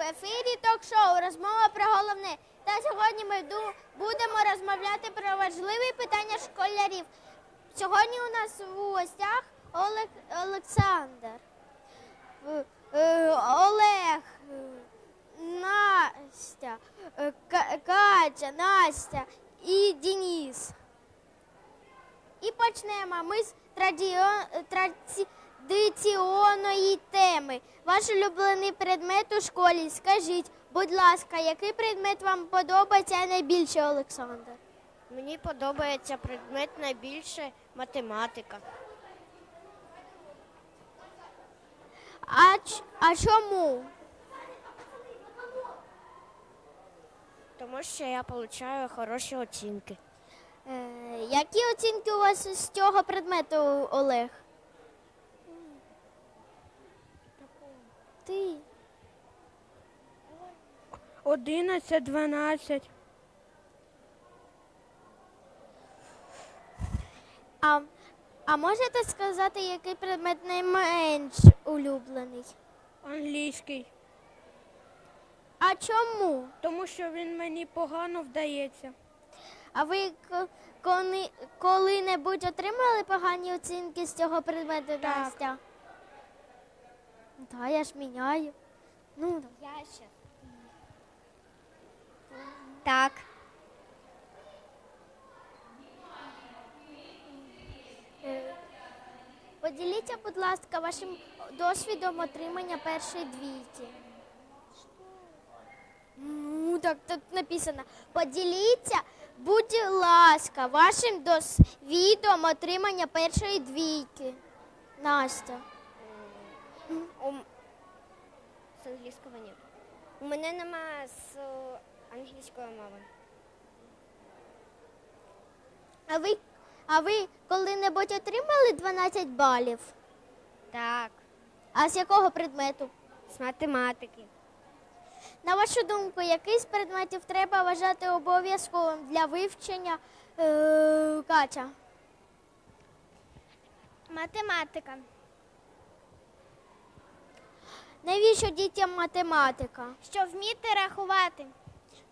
ефірі ток-шоу Розмова про головне. Та сьогодні ми будемо розмовляти про важливі питання школярів. Сьогодні у нас у гостях Олег Олександр, е, Олег, Настя, е, Катя, Настя і Денис. І почнемо ми з традіо- традиційної теми. Ваш улюблений предмет у школі. Скажіть, будь ласка, який предмет вам подобається найбільше, Олександр? Мені подобається предмет найбільше математика, А, ч- а чому? тому що я отримую хороші оцінки. Е, які оцінки у вас з цього предмету, Олег? 11, 12. А, а можете сказати, який предмет найменш улюблений? Англійський. А чому? Тому що він мені погано вдається. А ви к- коли, коли-небудь отримали погані оцінки з цього предмету, Так. Настя? Так, я ж міняю. Ну. Я ще. Так. Е, Поділіться, будь ласка, вашим досвідом отримання першої двійки. Ну, так тут написано. Поділіться, будь ласка, вашим досвідом отримання першої двійки. Настя. З англійського ні. У мене нема з англійської мови. А ви, а ви коли-небудь отримали 12 балів? Так. А з якого предмету? З математики. На вашу думку, який з предметів треба вважати обов'язковим для вивчення е, Катя? Математика. Навіщо дітям математика? Щоб вміти рахувати.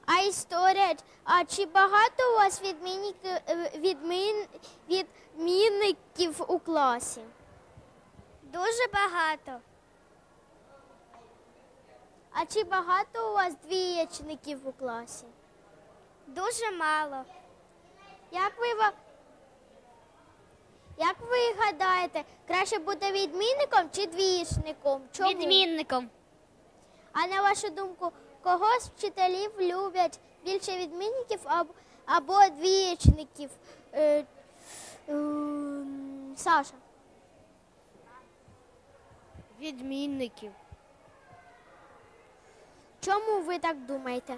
А історія? А чи багато у вас відмінників, відмін, відмінників у класі? Дуже багато. А чи багато у вас двієчників у класі? Дуже мало. Як ви Як ви гадаєте, краще бути відмінником чи двієчником? Чому? Відмінником. А на вашу думку, кого з вчителів люблять більше відмінників або, двієчників? Е, ем, Саша. Відмінників. Чому ви так думаєте?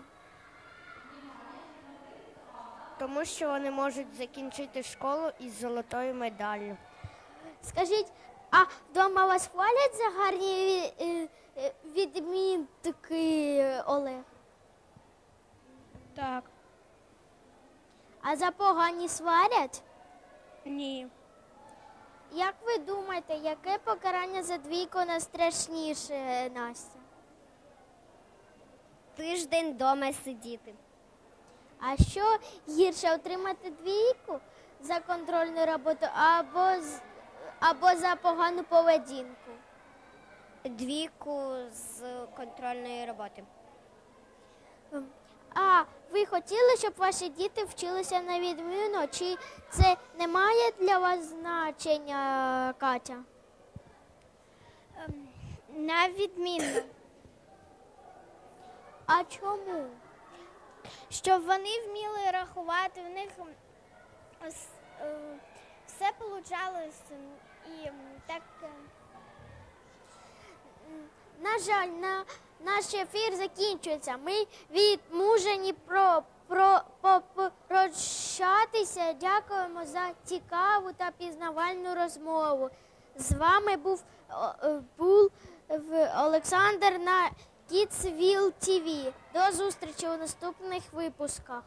Тому що вони можуть закінчити школу із золотою медаллю. Скажіть, а вдома вас хвалять за гарні е, е, відмінки, Олег? Так. А за погані сварять? Ні. Як ви думаєте, яке покарання за двійку найстрашніше, Настя? Тиждень вдома сидіти. А що гірше отримати двійку за контрольну роботу або, з, або за погану поведінку? Двійку з контрольної роботи. А ви хотіли, щоб ваші діти вчилися на відміну? Чи це не має для вас значення, Катя? Ем, На відмінно. А чому? Щоб вони вміли рахувати, в них все і так. е, На жаль, на, наш ефір закінчується. Ми відмужені про, про, по- прощатися. Дякуємо за цікаву та пізнавальну розмову. З вами був, е, був Олександр на Kidsville TV. До зустрічі у наступних випусках.